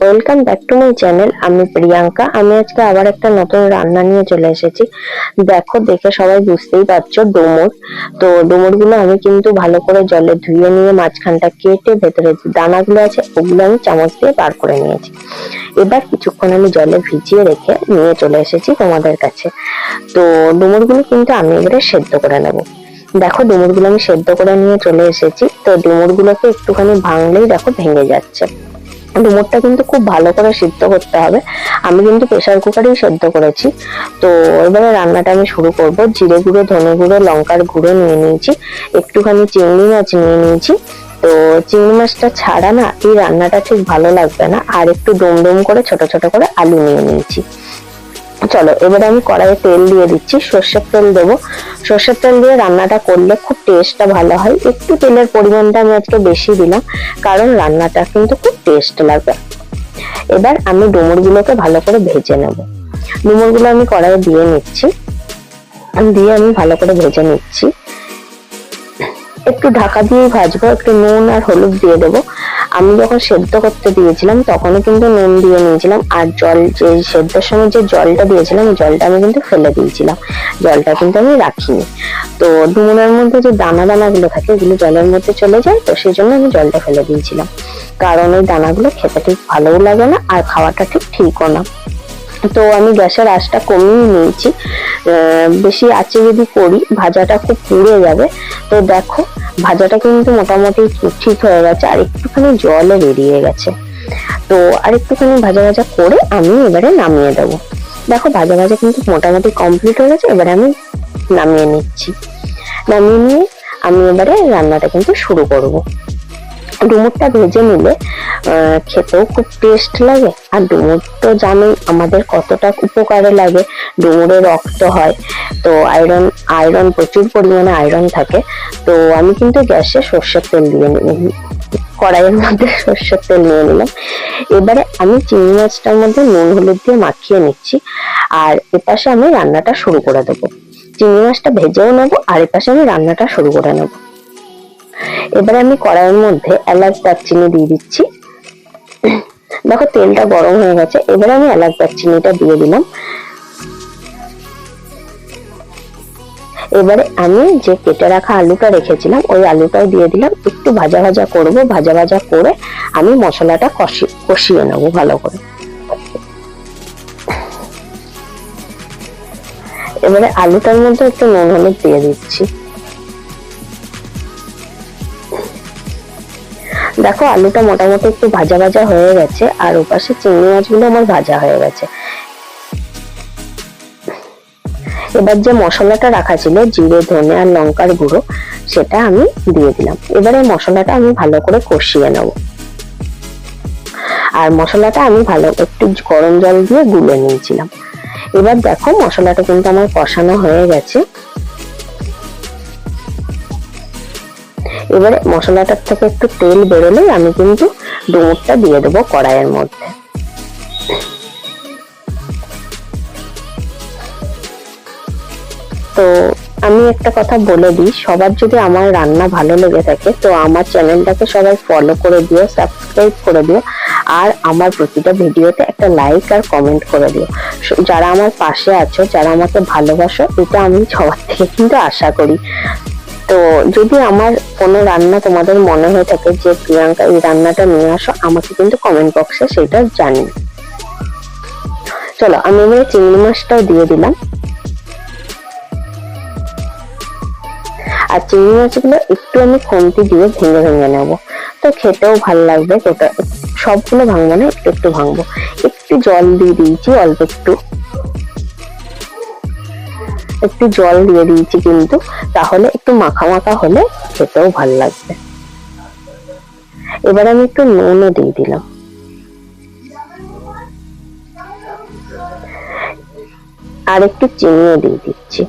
Welcome back to my channel আমি প্রিয়াঙ্কা। আমি আজকে আবার একটা নতুন রান্না নিয়ে চলে এসেছি। দেখো, দেখে সবাই বুঝতেই পারছ, ডুমুর। তো ডুমুরগুলো আমি কিন্তু ভালো করে জলে ধুয়ে নিয়ে মাঝখানটা কেটে ভেতরে যে দানাগুলো আছে, ওগুলো আমি চামচ দিয়ে বার করে নিয়েছি। এবার কিছুক্ষণ আমি জলে ভিজিয়ে রেখে নিয়ে চলে এসেছি তোমাদের কাছে। তো ডুমুরগুলো কিন্তু আমি এবারে সেদ্ধ করে নেব। দেখো, ডুমুরগুলো আমি সেদ্ধ করে নিয়ে চলে এসেছি। তো ডুমুরগুলোকে একটুখানি ভাঙলেই দেখো ভেঙে যাচ্ছে। ডুমুরটা কিন্তু খুব ভালো করে সিদ্ধ করতে হবে। আমি কিন্তু প্রেশার কুকারেই সেদ্ধ করেছি। তো এবারে রান্নাটা আমি শুরু করব। জিরে গুঁড়ো, ধনে গুঁড়ো, লঙ্কার গুঁড়ো নিয়ে নিয়েছি। একটুখানি চিংড়ি মাছ নিয়ে নিয়েছি। তো চিংড়ি মাছটা ছাড়া না এই রান্নাটা ঠিক ভালো লাগবে না। আর একটু ডুম ডুম করে ছোট ছোট করে আলু নিয়ে নিয়েছি। চলো, এবারে আমি কড়াইয়ে তেল দিয়ে দিচ্ছি সর্ষের তেল দেবো। সর্ষের তেল দিয়ে রান্নাটা করলে খুব টেস্টটা ভালো হয়। একটু তেলের পরিমাণটা আমি আজকে বেশি দিলাম, কারণ রান্নাটা কিন্তু খুব টেস্ট লাগবে। এবার আমি ডুমুরগুলোকে ভালো করে ভেজে নেব। ডুমুরগুলো আমি কড়াইয়ে দিয়ে নিচ্ছি। দিয়ে আমি ভালো করে ভেজে নিচ্ছি। একটু ঢাকা দিয়ে ভাজবো, একটু নুন আর হলুদ দিয়ে দেবো। আমি যখন সেদ্ধ করতে দিয়েছিলাম, তখনও কিন্তু নুন দিয়ে নিয়েছিলাম। আর জল, যে সেদ্ধর সময় যে জলটা দিয়েছিলাম জলটা আমি কিন্তু ফেলে দিয়েছিলাম। জলটা কিন্তু আমি রাখিনি। তো ডুমুরের মধ্যে যে দানা দানাগুলো থাকে, ওগুলো জলের মধ্যে চলে যায়, তো সেই জন্য আমি জলটা ফেলে দিয়েছিলাম। কারণ ওই দানাগুলো খেতে ঠিক ভালোও লাগে না, আর খাওয়াটা ঠিক ঠিকও না। তো আমি গ্যাসের আঁচটা কমিয়ে নিয়েছি। বেশি আঁচে যদি করি, ভাজাটা খুব পুড়ে যাবে। তো দেখো ভাজাটা কিন্তু মোটামুটি ঠিক হয়ে গেছে, আর একটুখানি জলে বেরিয়ে গেছে। তো আর একটুখানি ভাজা ভাজা করে আমি এবারে নামিয়ে দেবো। দেখো ভাজা ভাজা কিন্তু মোটামুটি কমপ্লিট হয়ে গেছে, এবারে আমি নামিয়ে নিচ্ছি। নামিয়ে নিয়ে আমি এবারে রান্নাটা কিন্তু শুরু করব। ডুমুরটা ভেজে নিলে খেতেও খুব টেস্ট লাগে। আর ডুমুর তো জানোই, আমাদের কতটা উপকারে লাগে। ডুমুরে রক্ত হয়, তো আয়রন আয়রন প্রচুর পরিমাণে আয়রন থাকে। তো আমি কিন্তু গ্যাসে সর্ষের তেল দিয়ে নিই কড়াইয়ের মধ্যে সর্ষের তেল নিয়ে নিলাম। এবারে আমি চিংড়ি মাছটার মধ্যে নুন, হলুদ দিয়ে মাখিয়ে নিচ্ছি। আর এপাশে আমি রান্নাটা শুরু করে দেবো। চিংড়ি মাছটা ভেজেও নেব, আর এপাশে আমি রান্নাটা শুরু করে নেব। এবারে আমি কড়াইয়ের মধ্যে এলাচ দারচিনি দিয়ে দিচ্ছি। দেখো, তেলটা গরম হয়ে গেছে। এবারে আমি এলাচ দারচিনিটা দিয়ে দিলাম। এবারে আমি যে কেটে রাখা আলুটা রেখেছিলাম, ওই আলুটাও দিয়ে দিলাম। একটু ভাজা ভাজা করব, ভাজা ভাজা করে আমি মশলাটা কষি, কষিয়ে নেব ভালো করে। এবারে আলুটার মধ্যে একটু নুন, হলুদ দিয়ে দিচ্ছি। দেখো, আলুটা মোটামুটি একটু ভাজা ভাজা হয়ে গেছে, আর ওপাশে চিংড়ি মাছগুলো আমার ভাজা হয়ে গেছে। এবার যে মশলাটা রাখা ছিল, জিরে, ধনে আর লঙ্কার গুঁড়ো, সেটা আমি দিয়ে দিলাম। এবারে মশলাটা আমি ভালো করে কষিয়ে নেব। আর মশলাটা আমি ভালো একটু গরম জল দিয়ে গুলে নিয়েছিলাম। এবার দেখো, মশলাটা কিন্তু আমার কষানো হয়ে গেছে। এবারে মশলাটার থেকে একটু তেল বেরোলেই আমি কিন্তু ডুমুরটা দিয়ে দেবো কড়াইয়ের মধ্যে। তো আমি একটা কথা বলে দিই, সবার যদি আমার রান্না ভালো লেগে থাকে, তো আমার চ্যানেলটাকে সবাই ফলো করে দিও সাবস্ক্রাইব করে দিও, আর আমার প্রতিটা ভিডিওতে একটা লাইক আর কমেন্ট করে দিও। যারা আমার পাশে আছো, যারা আমাকে ভালোবাসো, এটা আমি সবার থেকে কিন্তু আশা করি। তো যদি আমার কোনো রান্না তোমাদের মনে হয়ে থাকে যে প্রিয়াঙ্কা এই রান্নাটা নিয়ে আসো, আমাকে কিন্তু কমেন্ট বক্সে সেটা জানি চলো, আমি এবারে চিংড়ি মাছটাও দিয়ে দিলাম। আর চিংড়ি মাছগুলো একটু আমি খুন্তি দিয়ে ভেঙে ভেঙে নেব। তো খেতেও ভালো লাগবে সবগুলো ভাঙবো না একটু একটু ভাঙবো। একটু জল দিয়ে দিয়েছি, অল্প একটু। একটু জল দিয়ে দিয়েছি কিন্তু, তাহলে একটু মাখা মাখা হলে খেতেও ভালো লাগবে। এবার আমি একটু নুনও দিয়ে দিলাম। আর একটু চিনিও দিয়ে দিচ্ছি।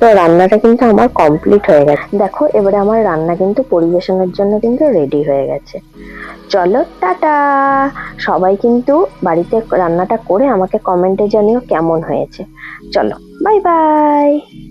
তো রান্নাটা কিন্তু আমার কমপ্লিট হয়ে গেছে। দেখো, এবারে আমার রান্না কিন্তু পরিবেশনের জন্য কিন্তু রেডি হয়ে গেছে। চলো, টাটা! সবাই কিন্তু বাড়িতে রান্নাটা করে আমাকে কমেন্টে জানিও কেমন হয়েছে। চলো। Bye bye.